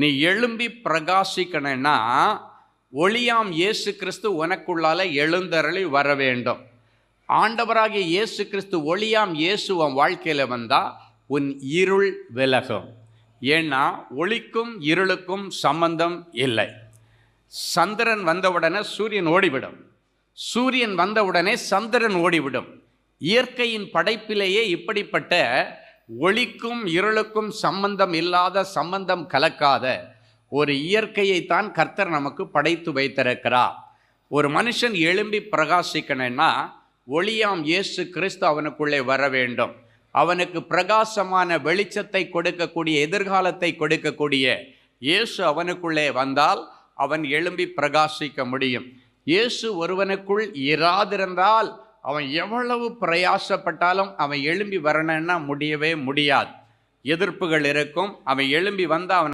நீ எழும்பி பிரகாசிக்கணும்னா ஒளியாம் இயேசு கிறிஸ்து உனக்குள்ளால எழுந்தருளி வர வேண்டும். ஆண்டவராகிய இயேசு கிறிஸ்து ஒளியாம் இயேசு உன் வாழ்க்கையில் வந்தால் உன் இருள் விலகும். ஏன்னா ஒளிக்கும் இருளுக்கும் சம்பந்தம் இல்லை. சந்திரன் வந்தவுடனே சூரியன் ஓடிவிடும். சூரியன் வந்தவுடனே சந்திரன் ஓடிவிடும். இயற்கையின் படைப்பிலேயே இப்படிப்பட்ட ஒளிக்கும் இருளுக்கும் சம்பந்தம் இல்லாத சம்பந்தம் கலக்காத ஒரு இயற்கையைத்தான் கர்த்தர் நமக்கு படைத்து வைத்திருக்கிறார். ஒரு மனுஷன் எழும்பி பிரகாசிக்கணும்னா ஒளியாம் இயேசு கிறிஸ்து அவனுக்குள்ளே வர வேண்டும். அவனுக்கு பிரகாசமான வெளிச்சத்தை கொடுக்கக்கூடிய எதிர்காலத்தை கொடுக்கக்கூடிய இயேசு அவனுக்குள்ளே வந்தால் அவன் எழும்பி பிரகாசிக்க முடியும். இயேசு ஒருவனுக்குள் இராதிருந்தால் அவன் எவ்வளவு பிரயாசப்பட்டாலும் அவன் எழும்பி வரணும்னா முடியவே முடியாது. எதிர்ப்புகள் இருக்கும். அவன் எழும்பி வந்து அவன்